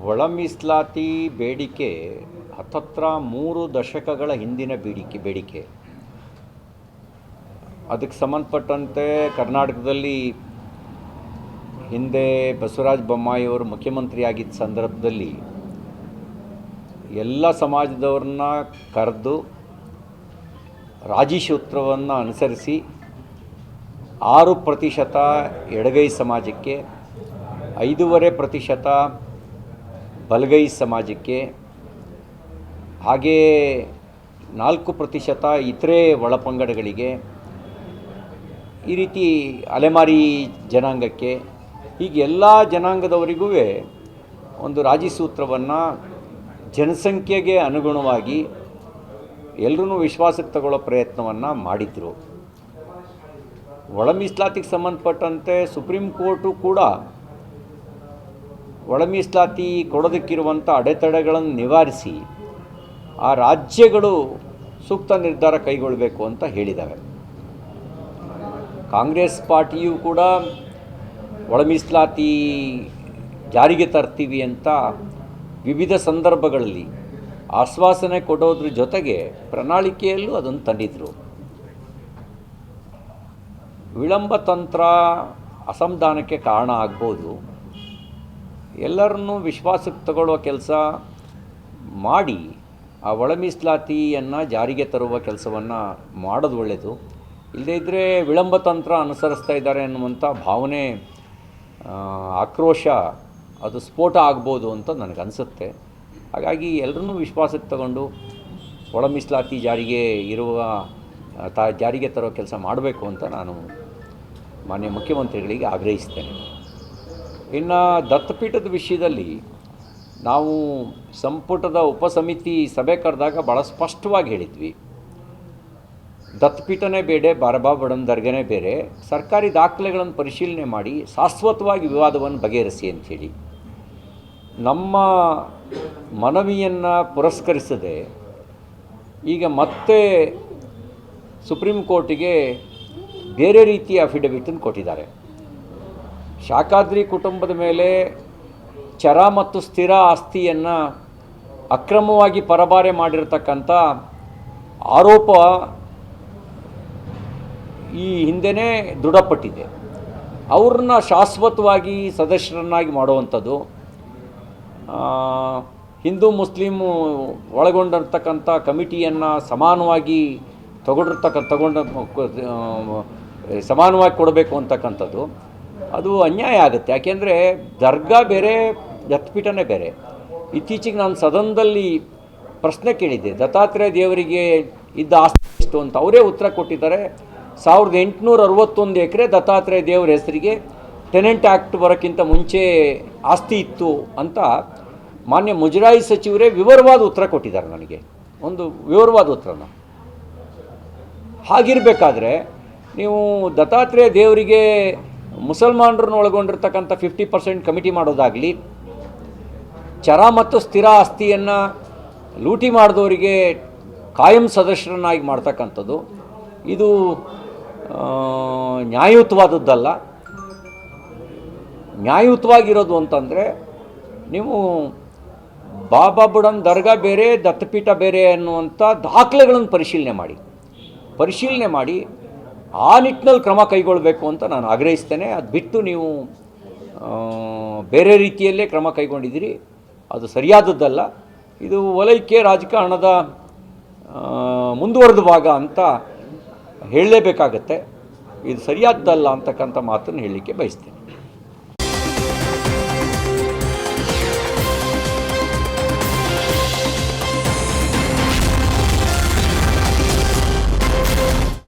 ಒಳ ಮೀಸಲಾತಿ ಬೇಡಿಕೆ ಹತ್ತತ್ರ ಮೂರು ದಶಕಗಳ ಹಿಂದಿನ ಬೇಡಿಕೆ ಬೇಡಿಕೆ. ಅದಕ್ಕೆ ಸಂಬಂಧಪಟ್ಟಂತೆ ಕರ್ನಾಟಕದಲ್ಲಿ ಹಿಂದೆ ಬಸವರಾಜ ಬೊಮ್ಮಾಯಿಯವರು ಮುಖ್ಯಮಂತ್ರಿಯಾಗಿದ್ದ ಸಂದರ್ಭದಲ್ಲಿ ಎಲ್ಲ ಸಮಾಜದವ್ರನ್ನ ಕರೆದು ರಾಜಿ ಸೂತ್ರವನ್ನು ಅನುಸರಿಸಿ ಆರು ಪ್ರತಿಶತ ಎಡಗೈ ಸಮಾಜಕ್ಕೆ, ಐದೂವರೆ ಪ್ರತಿಶತ ಬಲಗೈ ಸಮಾಜಕ್ಕೆ ಹಾಗೆಯೇ ನಾಲ್ಕು ಪ್ರತಿಶತ ಇತರೆ ಒಳಪಂಗಡಗಳಿಗೆ ಈ ರೀತಿ ಅಲೆಮಾರಿ ಜನಾಂಗಕ್ಕೆ ಹೀಗೆ ಎಲ್ಲ ಜನಾಂಗದವರಿಗೂ ಒಂದು ರಾಜಿ ಸೂತ್ರವನ್ನು ಜನಸಂಖ್ಯೆಗೆ ಅನುಗುಣವಾಗಿ ಎಲ್ಲರೂ ವಿಶ್ವಾಸಕ್ಕೆ ತಗೊಳ್ಳೋ ಪ್ರಯತ್ನವನ್ನು ಮಾಡಿದರು. ಒಳ ಮೀಸಲಾತಿಗೆ ಸಂಬಂಧಪಟ್ಟಂತೆ ಸುಪ್ರೀಂ ಕೋರ್ಟು ಕೂಡ ಒಳ ಮೀಸಲಾತಿ ಕೊಡೋದಕ್ಕಿರುವಂಥ ಅಡೆತಡೆಗಳನ್ನು ನಿವಾರಿಸಿ ಆ ರಾಜ್ಯಗಳು ಸೂಕ್ತ ನಿರ್ಧಾರ ಕೈಗೊಳ್ಳಬೇಕು ಅಂತ ಹೇಳಿದ್ದಾವೆ. ಕಾಂಗ್ರೆಸ್ ಪಾರ್ಟಿಯು ಕೂಡ ಒಳಮೀಸ್ಲಾತಿ ಜಾರಿಗೆ ತರ್ತೀವಿ ಅಂತ ವಿವಿಧ ಸಂದರ್ಭಗಳಲ್ಲಿ ಆಶ್ವಾಸನೆ ಕೊಡೋದ್ರ ಜೊತೆಗೆ ಪ್ರಣಾಳಿಕೆಯಲ್ಲೂ ಅದನ್ನು ತಂದಿದ್ದರು ವಿಳಂಬ ತಂತ್ರ ಅಸಮಾಧಾನಕ್ಕೆ ಕಾರಣ ಆಗ್ಬೋದು. ಎಲ್ಲರನ್ನೂ ವಿಶ್ವಾಸಕ್ಕೆ ತಗೊಳ್ಳೋ ಕೆಲಸ ಮಾಡಿ ಆ ಒಳ ಮೀಸಲಾತಿಯನ್ನು ಜಾರಿಗೆ ತರುವ ಕೆಲಸವನ್ನು ಮಾಡೋದು ಒಳ್ಳೆಯದು ಇಲ್ಲದೇ ಇದ್ದರೆ ವಿಳಂಬ ತಂತ್ರ ಅನುಸರಿಸ್ತಾ ಇದ್ದಾರೆ ಅನ್ನುವಂಥ ಭಾವನೆ ಆಕ್ರೋಶ ಅದು ಸ್ಫೋಟ ಆಗ್ಬೋದು ಅಂತ ನನಗನ್ಸುತ್ತೆ ಹಾಗಾಗಿ ಎಲ್ಲರನ್ನೂ ವಿಶ್ವಾಸಕ್ಕೆ ತಗೊಂಡು ಒಳ ಮೀಸಲಾತಿ ಜಾರಿಗೆ ಇರುವ, ತಾ, ಜಾರಿಗೆ ತರೋ ಕೆಲಸ ಮಾಡಬೇಕು ಅಂತ ನಾನು ಮಾನ್ಯ ಮುಖ್ಯಮಂತ್ರಿಗಳಿಗೆ ಆಗ್ರಹಿಸ್ತೇನೆ. ಇನ್ನು ದತ್ತಪೀಠದ ವಿಷಯದಲ್ಲಿ ನಾವು ಸಂಪುಟದ ಉಪಸಮಿತಿ ಸಭೆ ಕರೆದಾಗ ಭಾಳ ಸ್ಪಷ್ಟವಾಗಿ ಹೇಳಿದ್ವಿ. ದತ್ತಪೀಠನೇ ಬೇಡ, ಬಾರಬಾಬಡನ್ ದರ್ಗೆನೇ ಬೇರೆ, ಸರ್ಕಾರಿ ದಾಖಲೆಗಳನ್ನು ಪರಿಶೀಲನೆ ಮಾಡಿ, ಶಾಶ್ವತವಾಗಿ ವಿವಾದವನ್ನು ಬಗೆಹರಿಸಿ ಅಂಥೇಳಿ. ನಮ್ಮ ಮನವಿಯನ್ನು ಪುರಸ್ಕರಿಸದೆ ಈಗ ಮತ್ತೆ ಸುಪ್ರೀಂ ಕೋರ್ಟಿಗೆ ಬೇರೆ ರೀತಿಯ ಅಫಿಡವಿಟನ್ನು ಕೊಟ್ಟಿದ್ದಾರೆ. ಶಾಖಾದ್ರಿ ಕುಟುಂಬದ ಮೇಲೆ ಚರ ಮತ್ತು ಸ್ಥಿರ ಆಸ್ತಿಯನ್ನು ಅಕ್ರಮವಾಗಿ ಪರಬಾರೆ ಮಾಡಿರತಕ್ಕಂಥ ಆರೋಪ ಈ ಹಿಂದೆನೇ ದೃಢಪಟ್ಟಿದೆ. ಅವ್ರನ್ನ ಶಾಶ್ವತವಾಗಿ ಸದಸ್ಯರನ್ನಾಗಿ ಮಾಡುವಂಥದ್ದು ಹಿಂದೂ ಮುಸ್ಲಿಮು ಒಳಗೊಂಡಿರ್ತಕ್ಕಂಥ ಕಮಿಟಿಯನ್ನು ಸಮಾನವಾಗಿ ತಗೊಂಡಿರ್ತಕ್ಕ, ತಗೊಂಡ ಸಮಾನವಾಗಿ ಕೊಡಬೇಕು ಅಂತಕ್ಕಂಥದ್ದು. ಅದು ಅನ್ಯಾಯ ಆಗುತ್ತೆ. ಯಾಕೆಂದರೆ ದರ್ಗಾ ಬೇರೆ, ದತ್ತಪೀಠನೇ ಬೇರೆ. ಇತ್ತೀಚೆಗೆ ನಾನು ಸದನದಲ್ಲಿ ಪ್ರಶ್ನೆ ಕೇಳಿದ್ದೆ. ದತ್ತಾತ್ರೇಯ ದೇವರಿಗೆ ಇದ್ದ ಆಸ್ತಿ ಎಷ್ಟು ಅಂತ ಅವರೇ ಉತ್ತರ ಕೊಟ್ಟಿದ್ದಾರೆ. ಸಾವಿರದ ಎಂಟುನೂರ ಅರವತ್ತೊಂದು ಎಕರೆ ದತ್ತಾತ್ರೇಯ ದೇವರ ಹೆಸರಿಗೆ ಟೆನೆಂಟ್ ಆ್ಯಕ್ಟ್ ಬರೋಕ್ಕಿಂತ ಮುಂಚೆ ಆಸ್ತಿ ಇತ್ತು ಅಂತ ಮಾನ್ಯ ಮುಜರಾಯಿ ಸಚಿವರೇ ವಿವರವಾದ ಉತ್ತರ ಕೊಟ್ಟಿದ್ದಾರೆ ನನಗೆ. ಒಂದು ವಿವರವಾದ ಉತ್ತರನ. ಹಾಗಿರಬೇಕಾದ್ರೆ ನೀವು ದತ್ತಾತ್ರೇಯ ದೇವರಿಗೆ ಮುಸಲ್ಮಾನರನ್ನು ಒಳಗೊಂಡಿರ್ತಕ್ಕಂಥ ಫಿಫ್ಟಿ ಪರ್ಸೆಂಟ್ ಕಮಿಟಿ ಮಾಡೋದಾಗಲಿ, ಚರ ಮತ್ತು ಸ್ಥಿರ ಆಸ್ತಿಯನ್ನು ಲೂಟಿ ಮಾಡಿದವರಿಗೆ ಕಾಯಂ ಸದಸ್ಯರನ್ನಾಗಿ ಮಾಡ್ತಕ್ಕಂಥದ್ದು. ಇದು ನ್ಯಾಯಯುತವಾದದ್ದಲ್ಲ. ನ್ಯಾಯಯುತವಾಗಿರೋದು ಅಂತಂದರೆ, ನೀವು ಬಾಬಾ ಬುಡನ್ ದರ್ಗಾ ಬೇರೆ, ದತ್ತಪೀಠ ಬೇರೆ ಅನ್ನುವಂಥ ದಾಖಲೆಗಳನ್ನು ಪರಿಶೀಲನೆ ಮಾಡಿ. ಪರಿಶೀಲನೆ ಮಾಡಿ ಆ ನಿಟ್ಟಿನಲ್ಲಿ ಕ್ರಮ ಕೈಗೊಳ್ಳಬೇಕು ಅಂತ ನಾನು ಆಗ್ರಹಿಸ್ತೇನೆ. ಅದು ಬಿಟ್ಟು ನೀವು ಬೇರೆ ರೀತಿಯಲ್ಲೇ ಕ್ರಮ ಕೈಗೊಂಡಿದ್ದೀರಿ. ಅದು ಸರಿಯಾದದ್ದಲ್ಲ. ಇದು ವಲಯಕ್ಕೆ ರಾಜಕಾರಣದ ಮುಂದುವರೆದ ಭಾಗ ಅಂತ ಹೇಳಲೇಬೇಕಾಗತ್ತೆ. ಇದು ಸರಿಯಾದ್ದಲ್ಲ ಅಂತಕ್ಕಂಥ ಮಾತನ್ನು ಹೇಳಲಿಕ್ಕೆ ಬಯಸ್ತೇನೆ.